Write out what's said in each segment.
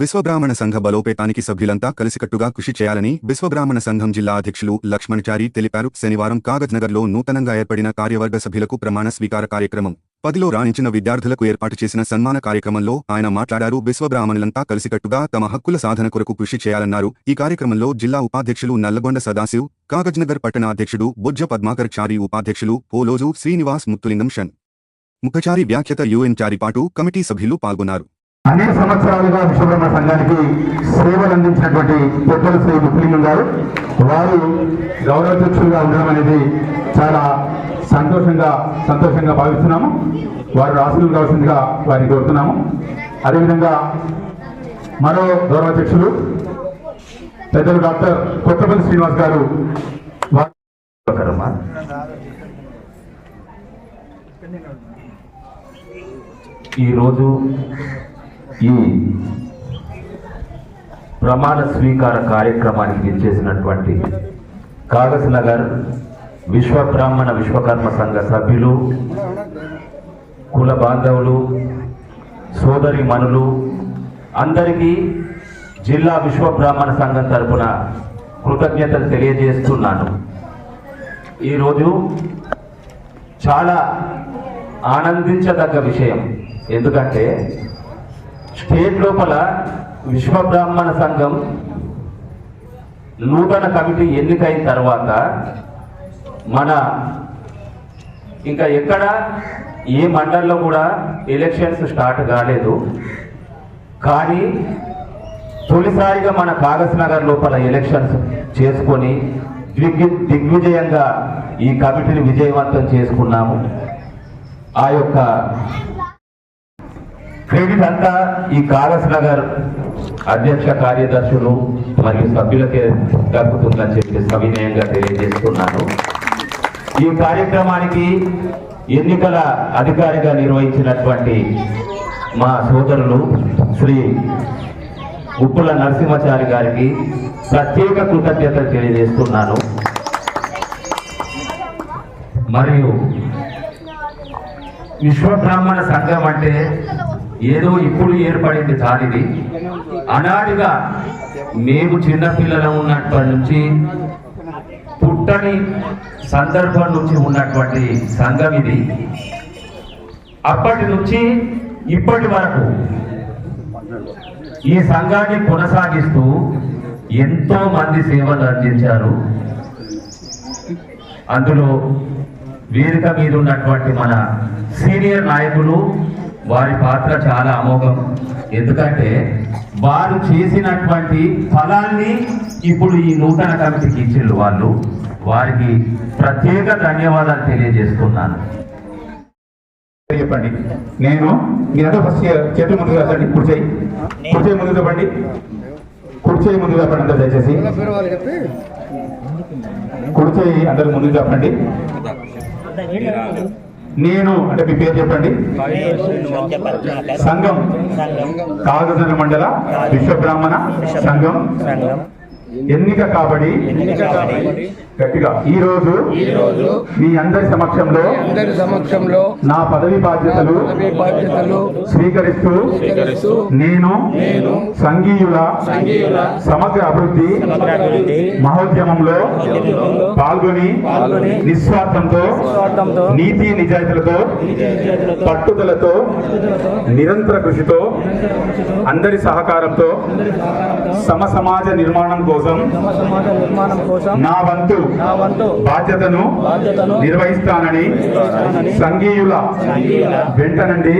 విశ్వబ్రాహ్మణ సంఘ బలోపేతానికి సభ్యులంతా కలిసికట్టుగా కృషి చేయాలని విశ్వబ్రాహ్మణ సంఘం జిల్లా అధ్యక్షులు లక్ష్మణచారి తెలిపారు. శనివారం కాగజ్నగర్లో నూతనంగా ఏర్పడిన కార్యవర్గ సభ్యులకు ప్రమాణ స్వీకార కార్యక్రమం. పదిలో రాణించిన విద్యార్థులకు ఏర్పాటు చేసిన సన్మాన కార్యక్రమంలో ఆయన మాట్లాడారు. విశ్వబ్రాహ్మణులంతా కలిసికట్టుగా తమ హక్కుల సాధన కొరకు కృషి చేయాలన్నారు. ఈ కార్యక్రమంలో జిల్లా ఉపాధ్యక్షులు నల్లగొండ సదాశివ్ కాగజ్నగర్ పట్టణ అధ్యక్షుడు బుజ్జ పద్మాకర్ చారి ఉపాధ్యక్షులు పోలోజు శ్రీనివాస్ ముత్తులింగం షన్ ముఖచారి వ్యాఖ్యత యుఎన్ చారిపాటు కమిటీ సభ్యులు పాల్గొన్నారు. అనేక సంవత్సరాలుగా విశ్వబ్రహ్మ సంఘానికి సేవలు అందించినటువంటి పెద్దలు శ్రీ ముఖ్యలింగం గారు వారు గౌరవాధ్యక్షులుగా ఉండడం అనేది చాలా సంతోషంగా సంతోషంగా భావిస్తున్నాము. వారు ఆశీర్లు కావాల్సిందిగా వారిని కోరుతున్నాము. అదేవిధంగా మరో గౌరవాధ్యక్షులు పెద్దలు డాక్టర్ కొత్తపల్లి శ్రీనివాస్ గారు వారు ఈరోజు ఈ ప్రమాణ స్వీకార కార్యక్రమానికి ఇచ్చేసినటువంటి కాగజ్ నగర్ విశ్వబ్రాహ్మణ విశ్వకర్మ సంఘ సభ్యులు కుల బాంధవులు సోదరి మనులు అందరికీ జిల్లా విశ్వబ్రాహ్మణ సంఘం తరపున కృతజ్ఞతలు తెలియజేస్తున్నాను. ఈరోజు చాలా ఆనందించదగ్గ విషయం. ఎందుకంటే స్టేట్ లోపల విశ్వ బ్రాహ్మణ సంఘం నూతన కమిటీ ఎన్నికైన తర్వాత మన ఇంకా ఎక్కడ ఏ మండల్లో కూడా ఎలక్షన్స్ స్టార్ట్ కాలేదు. కానీ తొలిసారిగా మన కాగజ్ నగర్ లోపల ఎలక్షన్స్ చేసుకొని దిగ్వి దిగ్విజయంగా ఈ కమిటీని విజయవంతం చేసుకున్నాము. ఆ యొక్క క్రెడిట్ అంతా ఈ కాగజ్ నగర్ అధ్యక్ష కార్యదర్శులు మరియు సభ్యులకే దక్కుతుందని చెప్పి సవినయంగా తెలియజేస్తున్నాను. ఈ కార్యక్రమానికి ఎన్నికల అధికారిగా నిర్వహించినటువంటి మా సోదరులు శ్రీ ఉప్పుల నరసింహచారి గారికి ప్రత్యేక కృతజ్ఞతలు తెలియజేస్తున్నాను. మరియు విశ్వబ్రాహ్మణ సంఘం అంటే ఏదో ఇప్పుడు ఏర్పడింది కానిది అనాదిగా మేము చిన్నపిల్లల ఉన్నప్పటి నుంచి పుట్టని సందర్భం నుంచి ఉన్నటువంటి సంఘం ఇది. అప్పటి నుంచి ఇప్పటి వరకు ఈ సంఘాన్ని కొనసాగిస్తూ ఎంతో మంది సేవలు అందించారు. అందులో వేదిక మీద ఉన్నటువంటి మన సీనియర్ నాయకులు వారి పాత్ర చాలా అమోఘం. ఎందుకంటే వారు చేసినటువంటి ఫలాన్ని ఇప్పుడు ఈ నూతన కమిటీకి ఇచ్చిండ్రు వాళ్ళు. వారికి ప్రత్యేక ధన్యవాదాలు తెలియజేస్తున్నాను. చెప్పండి. నేను మీరంతా ఫస్ట్ చేతులు ముందుకు చేయి కుడి చేయి ముందుకు తప్పండి కుడి చేయి ముందుకు తప్పండి అందరు దయచేసి. కుడి చేయి అందరు ముందుకు తప్పండి నేను అంటే మీ పేరు చెప్పండి. సంఘం. కాగజన మండల విశ్వ బ్రాహ్మణ సంఘం. ఎన్నిక కాబడి గట్టిగా. ఈ రోజు మీ అందరి సమక్షంలో అందరి సమక్షంలో నా పదవి బాధ్యతలు బాధ్యతలు స్వీకరిస్తూ నేను సంఘీయుల సమగ్ర అభివృద్ధి మహోద్యమంలో పాల్గొని నిస్వార్థంతో స్వార్థంతో నీతి నిజాయితీలతో పట్టుదలతో నిరంతర కృషితో అందరి సహకారంతో సమ సమాజ నిర్మాణం కోసం సమ సమాజ నిర్మాణం కోసం నా వంతు నా వంతు బాధ్యతను బాధ్యతను నిర్వహిస్తానని సంఘీయుల వెంటనండి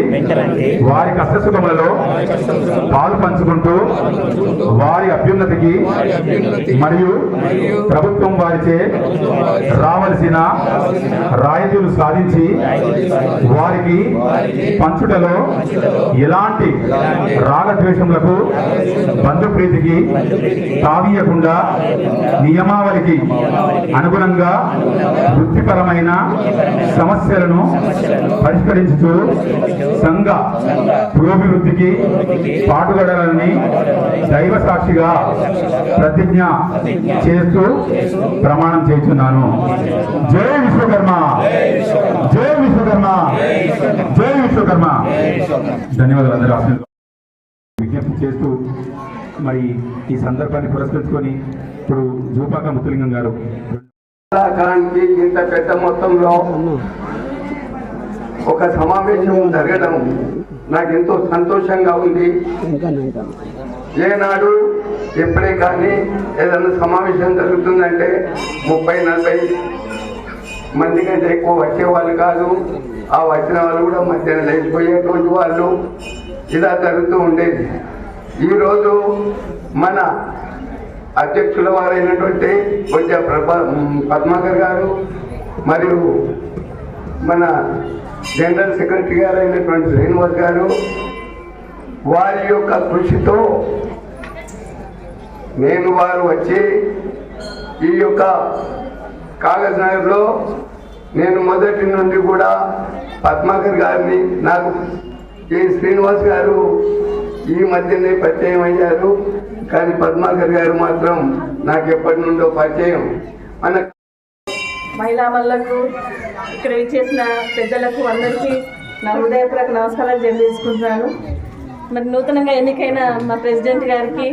వారి కష్టసుఖములలో పాలు పంచుకుంటూ వారి అభ్యున్నతికి మరియు ప్రభుత్వం వారిచే రావలసిన రాయితీలు సాధించి వారికి పంచుటలో ఎలాంటి రాగద్వేషములకు బంధుప్రీతికి తావీయకుండా లేకుండా నియమావళికి అనుగుణంగా వృత్తిపరమైన సమస్యలను పరిష్కరించుతూ సంఘ పురోభివృద్ధికి పాటుపడాలని దైవ సాక్షిగా ప్రతిజ్ఞ చేస్తూ ప్రమాణం చేస్తున్నాను. జై విశ్వకర్మ! జై విశ్వకర్మ! జై విశ్వకర్మ! ధన్యవాదాలు అందరూ. విజ్ఞప్తి చేస్తూ మరి ఈ సందర్భాన్ని పురస్కరించుకొని ఇప్పుడు జూపాక ముత్తులింగం గారు. కళాకారానికి ఇంత పెద్ద మొత్తంలో ఒక సమావేశం జరగడం నాకు ఎంతో సంతోషంగా ఉంది. ఏనాడు ఎప్పుడే కానీ ఏదైనా సమావేశం జరుగుతుందంటే ముప్పై నలభై మంది కంటే ఎక్కువ వచ్చేవాళ్ళు కాదు. ఆ వచ్చిన వాళ్ళు కూడా మధ్యాహ్నం లేచిపోయేటువంటి వాళ్ళు ఇలా జరుగుతూ ఉండేది. ఈరోజు మన అధ్యక్షుల వారైనటువంటి కొంచెం ప్రభా పద్మాకర్ గారు మరియు మన జనరల్ సెక్రటరీ గారు అయినటువంటి శ్రీనివాస్ గారు వారి యొక్క కృషితో నేను వారు వచ్చి ఈ యొక్క కాగజ్ నగర్లో నేను మొదటి నుండి కూడా పద్మాకర్ గారిని నాకు ఈ శ్రీనివాస్ గారు ఈ మధ్యనే పరిచయం అయ్యారు. కానీ పద్మాకర్ గారు మాత్రం నాకు ఎప్పటి నుండో పరిచయం. మన మహిళా మల్లకు ఇక్కడ ఇచ్చేసిన పెద్దలకు అందరికీ నా హృదయపూర్వక నమస్కారాలు తెలియజేసుకుంటున్నాను. మరి నూతనంగా ఎన్నికైన మా ప్రెసిడెంట్ గారికి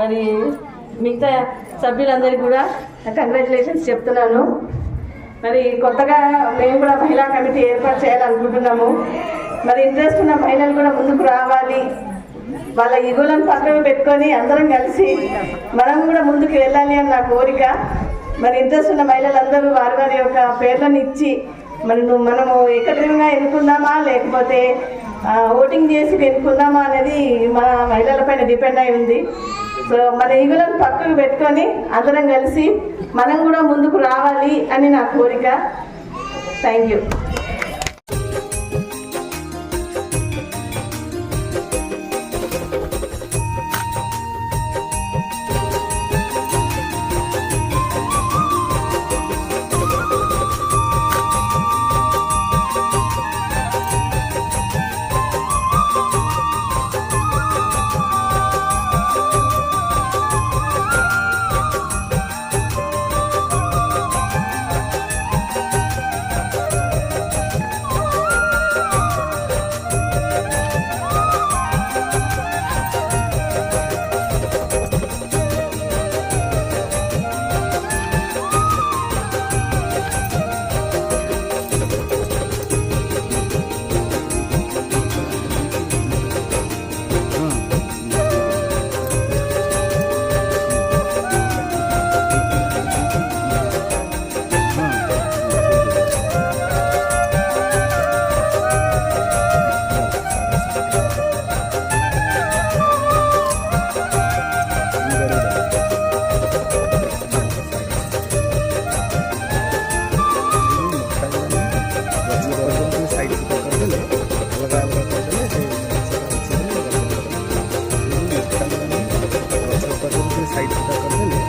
మరి మిగతా సభ్యులందరికీ కూడా కంగ్రాచులేషన్స్ చెప్తున్నాను. మరి కొత్తగా మేము కూడా మహిళా కమిటీ ఏర్పాటు చేయాలనుకుంటున్నాము. మరి ఇంట్రెస్ట్ ఉన్న మహిళలు కూడా ముందుకు రావాలి. వాళ్ళ ఈగోలను పక్కన పెట్టుకొని అందరం కలిసి మనం కూడా ముందుకు వెళ్ళాలి అని నా కోరిక. మరి ఇంట్రెస్ట్ ఉన్న మహిళలందరూ వారి వారి యొక్క పేర్లను ఇచ్చి మరి మనము ఏకగ్రీవంగా ఎన్నుకుందామా లేకపోతే ఓటింగ్ చేసి ఎన్నుకుందామా అనేది మన మహిళలపైన డిపెండ్ అయి ఉంది. సో మన ఈగులను పక్కకు పెట్టుకొని అందరం కలిసి మనం కూడా ముందుకు రావాలి అని నా కోరిక. Thank you esta.